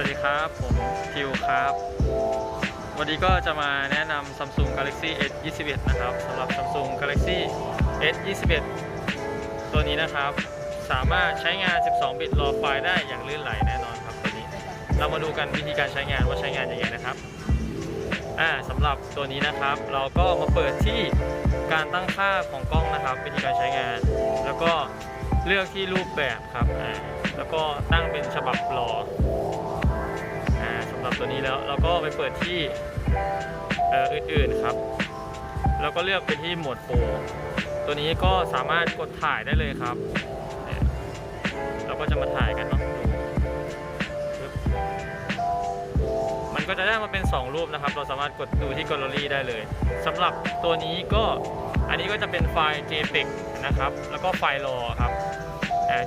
วัสดีครับ ผมทิวครับ วันนี้ก็จะมาแนะนำ Samsung Galaxy S 21นะครับสำหรับ Samsung Galaxy S 21ตัวนี้นะครับ สามารถใช้งาน 12 บิตรอไฟล์ได้อย่างลื่นไหลแน่นอนครับตัวนี้ เรามาดูกันวิธีการใช้งานว่าใช้งานยังไงนะครับอ่าสำหรับตัวนี้นะครับ เราก็มาเปิดที่การตั้งค่าของกล้องนะครับ วิธีการใช้งาน แล้วก็เลือกที่รูปแบบครับอ่าแล้วก็ตั้งเป็นฉบับรอ แล้วเราก็ไปเปิดที่เอออื่นๆครับ แล้วก็เลือกไปที่โหมดโปรตัวนี้ก็สามารถกดถ่ายได้เลยครับ เราก็จะมาถ่ายกันเนาะดูมันก็จะได้มาเป็น 2 รูปนะครับ เราสามารถกดดูที่กลเลอรี่ได้เลยสำหรับตัวนี้ก็อันนี้ก็จะเป็นไฟล์ JPEG นะครับ แล้วก็ไฟล์ RAW ครับ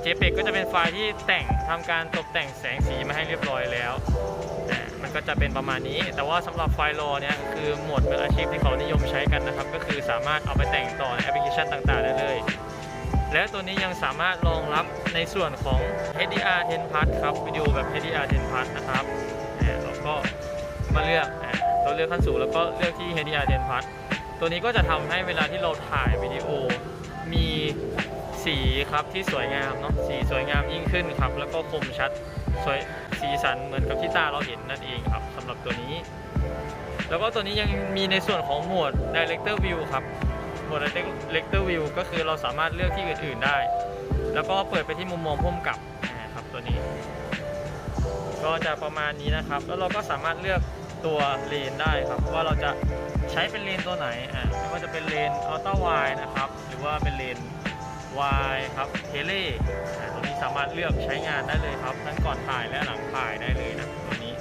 JPEG ก็จะเป็นไฟล์ที่แต่งทำการตกแต่งแสงสีมาให้เรียบร้อยแล้วอ่มันก็จะเป็นประมาณนี้ แต่ว่าสำหรับไฟล์รอเนี่ยคือหมวดมืออาชีพที่เขานิยมใช้กันนะครับ ก็คือสามารถเอาไปแต่งต่อในแอปพลิเคชันต่างๆได้เลย และตัวนี้ยังสามารถรองรับในส่วนของ HDR 10 plus ครับวิดีโอแบบ HDR 10 plus นะครับอ่าเราก็มาเลือกเราเลือกขั้นสูงแล้วก็เลือกที่ HDR 10 plus ตัวนี้ก็จะทำให้เวลาที่เราถ่ายวิดีโอมี สีครับที่สวยงามเนาะสีสวยงามยิ่งขึ้นครับ แล้วก็คมชัดสวยสีสันเหมือนกับที่ตาเราเห็นนั่นเองครับสำหรับตัวนี้ แล้วก็ตัวนี้ยังมีในส่วนของโหมด Director View ครับโหมด Director View ก็คือเราสามารถเลือกที่อื่นๆได้ แล้วก็เปิดไปที่มุมมองพุ่มกับนะครับตัวนี้ ก็จะประมาณนี้นะครับ แล้วเราก็สามารถเลือกตัวเลนได้ครับว่าเราจะใช้เป็นเลนตัวไหนอ่าไม่ว่าจะเป็นเลนอัลต้าไวนะครับ หรือว่าเป็นเลน Y ครับเทเลตัวนี้สามารถเลือกใช้งานได้เลยครับทั้งก่อนถ่ายและหลังถ่ายได้เลยนะตัวนี้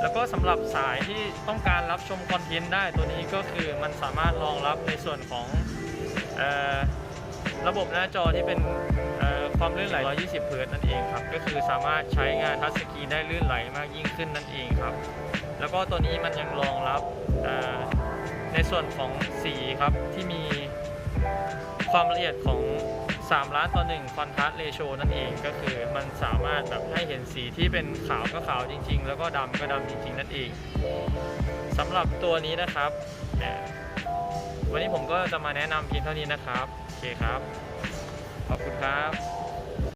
แล้วก็สำหรับสายที่ต้องการรับชมคอนเทนต์ได้ตัวนี้ก็คือมันสามารถรองรับในส่วนของออระบบหน้าจอที่เป็นความลื่นไหล 120 เฮิร์ตนั่นเองครับ ก็คือสามารถใช้งานทัชสกรีนได้ลื่นไหลมากยิ่งขึ้นนั่นเองครับ แล้วก็ตัวนี้มันยังรองรับในส่วนของสีครับที่มี ความละเอียดของ 3 ล้านต่อ1คอนทราสต์เรโชนั่นเองก็คือมันสามารถแบบให้เห็นสีที่เป็นขาวก็ขาวจริง ๆ แล้วก็ดำก็ดำจริง ๆ นั่นเองสำหรับตัวนี้นะครับ วันนี้ผมก็จะมาแนะนำเพียงเท่านี้นะครับ โอเคครับ ขอบคุณครับ